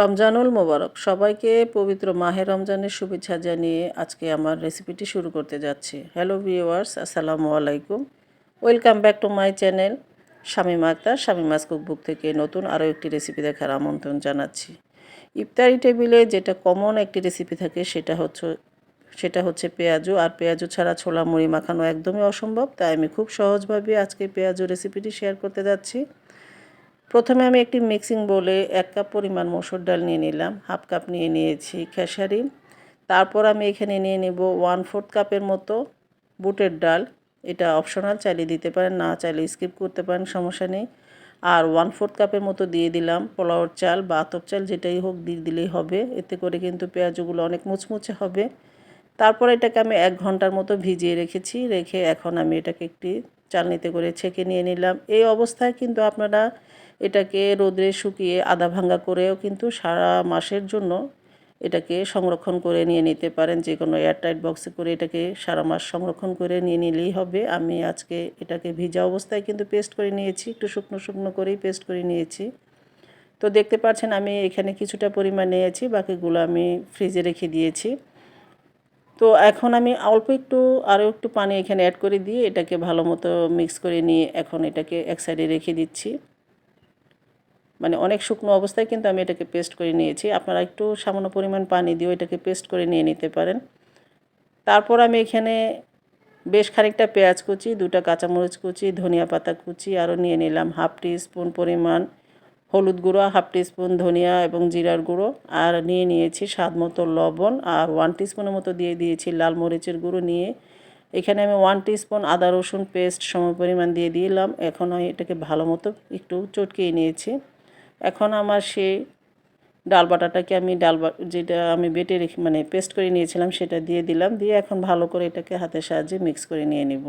রমজানুল মোবারক। সবাইকে পবিত্র মাহে রমজানের শুভেচ্ছা জানিয়ে আজকে আমার রেসিপিটি শুরু করতে যাচ্ছি। হ্যালো ভিউয়ার্স আসসালামু আলাইকুম। Welcome back to my channel Shamima Akter Shamima's cookbook থেকে নতুন আরও একটি রেসিপি দেখার আমন্ত্রণ জানাচ্ছি। ইফতারি টেবিলে যেটা কমন একটি রেসিপি থাকে সেটা হচ্ছে সেটা হচ্ছে পেঁয়াজু। আর পেঁয়াজু ছাড়া ছোলা, মুড়ি মাখানো একদমই অসম্ভব। তাই আমি খুব সহজভাবে আজকে পেঁয়াজু রেসিপিটি শেয়ার করতে যাচ্ছি। প্রথমে আমি একটি মিক্সিং বলে এক কাপ পরিমাণ মসুর ডাল নিয়ে নিলাম, হাফ কাপ নিয়ে নিয়েছি খেসারি। তারপর আমি এখানে নিয়ে নেব ওয়ান ফোর্থ কাপের মতো বুটের ডাল। এটা অপশনাল চালিয়ে দিতে পারেন, না চাইলে স্কিপ করতে পারেন, সমস্যা নেই। আর ওয়ান ফোর্থ কাপের মতো দিয়ে দিলাম পোলাওর চাল বা আতপ চাল, যেটাই হোক দিয়ে দিলেই হবে। এতে করে কিন্তু পেঁয়াজগুলো অনেক মুচমুচে হবে। তারপর এটাকে আমি এক ঘণ্টার মতো ভিজিয়ে রেখেছি, রেখে এখন আমি এটাকে একটি চালনিতে করে ছেঁকে নিয়ে নিলাম। এই অবস্থায় কিন্তু আপনারা এটাকে রোদে শুকিয়ে আদা ভাঙ্গা করেও কিন্তু সারা মাসের জন্য এটাকে সংরক্ষণ করে নিয়ে নিতে পারেন। যে কোনো এয়ারটাইট বক্সে করে এটাকে সারা মাস সংরক্ষণ করে নিয়ে নিলেই হবে। আমি আজকে এটাকে ভিজা অবস্থায় কিন্তু পেস্ট করে নিয়েছি। একটু শুকনো শুকনো করেই পেস্ট করে নিয়েছি। তো দেখতে পাচ্ছেন আমি এখানে কিছুটা পরিমাণ নিয়েছি, বাকিগুলো আমি ফ্রিজে রেখে দিয়েছি। তো এখন আমি অল্প একটু, আরও একটু পানি এখানে অ্যাড করে দিয়ে এটাকে ভালো মতো মিক্স করে নিয়ে এখন এটাকে এক সাইডে রেখে দিচ্ছি। মানে অনেক শুকনো অবস্থায় কিন্তু আমি এটাকে পেস্ট করে নিয়েছি। আপনারা একটু সামান্য পরিমাণ পানি দিয়েও এটাকে পেস্ট করে নিয়ে নিতে পারেন। তারপর আমি এখানে বেশ খানিকটা পেঁয়াজ কুচি, দুটা কাঁচামরিচ কুচি, ধনিয়া পাতা কুচি আরও নিয়ে নিলাম। হাফ টি স্পুন পরিমাণ হলুদ গুঁড়ো, হাফ টি স্পুন ধনিয়া এবং জিরার গুঁড়ো আর নিয়ে নিয়েছি স্বাদ মতো লবণ আর ওয়ান স্পুনের মতো দিয়ে দিয়েছি লাল মরিচের গুঁড়ো নিয়ে। এখানে আমি ওয়ান টি স্পুন আদা রসুন পেস্ট সম পরিমাণ দিয়ে দিলাম। এখন আমি এটাকে ভালো মতো একটু চটকিয়ে নিয়েছি। এখন আমার সেই ডাল বাটাটাকে আমি ডাল যেটা আমি বেটে রেখে মানে পেস্ট করে নিয়েছিলাম, সেটা দিয়ে দিলাম। দিয়ে এখন ভালো করে এটাকে হাতের সাহায্যে মিক্স করে নিয়ে নিব।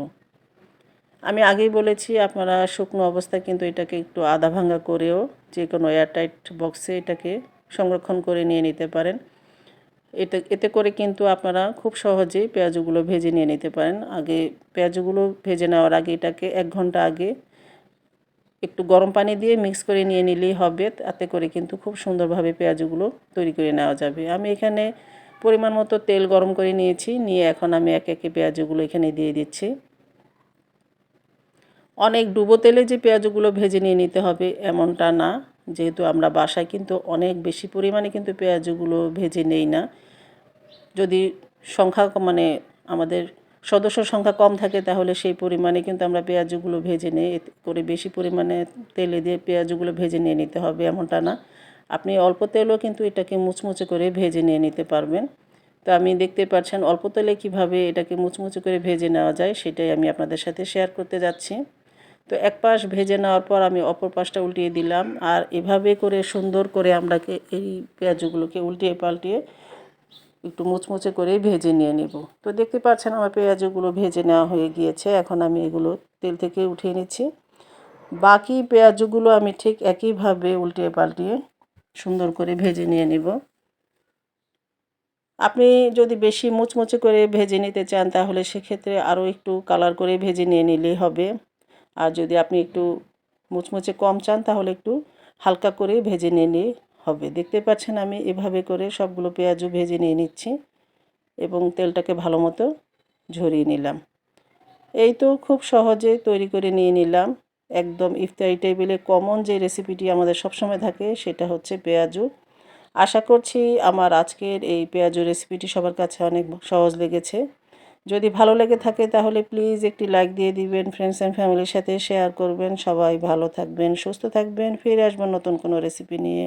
আমি আগেই বলেছি, আপনারা শুকনো অবস্থায় কিন্তু এটাকে একটু আধা ভাঙ্গা করেও যে কোনো এয়ারটাইট বক্সে এটাকে সংরক্ষণ করে নিয়ে নিতে পারেন। এটা এতে করে কিন্তু আপনারা খুব সহজেই পেঁয়াজগুলো ভেজে নিয়ে নিতে পারেন। আগে পেঁয়াজগুলো ভেজে নেওয়ার আগে এটাকে এক ঘণ্টা আগে একটু গরম পানি দিয়ে মিক্স করে নিয়ে নিলেই হবে। তাতে করে কিন্তু খুব সুন্দরভাবে পেঁয়াজগুলো তৈরি করে নেওয়া যাবে। আমি এখানে পরিমাণ মতো তেল গরম করে নিয়েছি। নিয়ে এখন আমি এক একে পেঁয়াজগুলো এখানে দিয়ে দিচ্ছি। অনেক ডুবো তেলে যে পেঁয়াজগুলো ভেজে নিয়ে নিতে হবে এমনটা না। যেহেতু আমরা বাসায় কিন্তু অনেক বেশি পরিমাণে কিন্তু পেঁয়াজগুলো ভেজে নেই না। যদি সংখ্যা মানে আমাদের সদস্য সংখ্যা কম থাকে, তাহলে সেই পরিমাণে কিন্তু আমরা পেঁয়াজগুলো ভেজে এতে করে বেশি পরিমাণে তেলে দিয়ে পেঁয়াজগুলো ভেজে নিয়ে নিতে হবে এমনটা না। আপনি অল্প তেলও কিন্তু এটাকে মুচমুচে করে ভেজে নিয়ে নিতে পারবেন। তো আমি দেখতে পাচ্ছেন অল্প তেলে কীভাবে এটাকে মুচমুচে করে ভেজে নেওয়া যায়, সেটাই আমি আপনাদের সাথে শেয়ার করতে যাচ্ছি। তো এক পাশ ভেজে নেওয়ার পর আমি অপর পাশটা উল্টিয়ে দিলাম, আর এভাবে করে সুন্দর করে আমরাকে এই পেঁয়াজগুলোকে উল্টিয়ে পাল্টিয়ে একটু মুচমুচে করে ভেজে নিয়ে নেব। তো দেখতে পাচ্ছেন আমার পেঁয়াজগুলো ভেজে নেওয়া হয়ে গিয়েছে। এখন আমি এগুলো তেল থেকে উঠিয়ে নিচ্ছি। বাকি পেঁয়াজগুলো আমি ঠিক একইভাবে উল্টিয়ে পাল্টিয়ে সুন্দর করে ভেজে নিয়ে নেব। আপনি যদি বেশি মুচমুচে করে ভেজে নিতে চান, তাহলে সেক্ষেত্রে আরও একটু কালার করে ভেজে নিয়ে নিলেই হবে। আর যদি আপনি একটু মুচমুচে কম চান, তাহলে একটু হালকা করে ভেজে নিলে হবে। দেখতে পাচ্ছেন আমি এভাবে করে সবগুলো পেঁয়াজও ভেজে নিয়ে নিচ্ছি এবং তেলটাকে ভালো মতো ঝরিয়ে নিলাম। এই তো খুব সহজে তৈরি করে নিয়ে নিলাম। একদম ইফতারি টেবিলে কমন যে রেসিপিটি আমাদের সবসময় থাকে সেটা হচ্ছে পেঁয়াজু। আশা করছি আমার আজকের এই পেঁয়াজু রেসিপিটি সবার কাছে অনেক সহজ লেগেছে। যদি ভালো লেগে থাকে তাহলে প্লিজ একটি লাইক দিয়ে দিবেন ফ্রেন্ডস অ্যান্ড ফ্যামিলির সাথে শেয়ার করবেন। সবাই ভালো থাকবেন, সুস্থ থাকবেন, ফিরে আসবেন নতুন কোনো রেসিপি নিয়ে।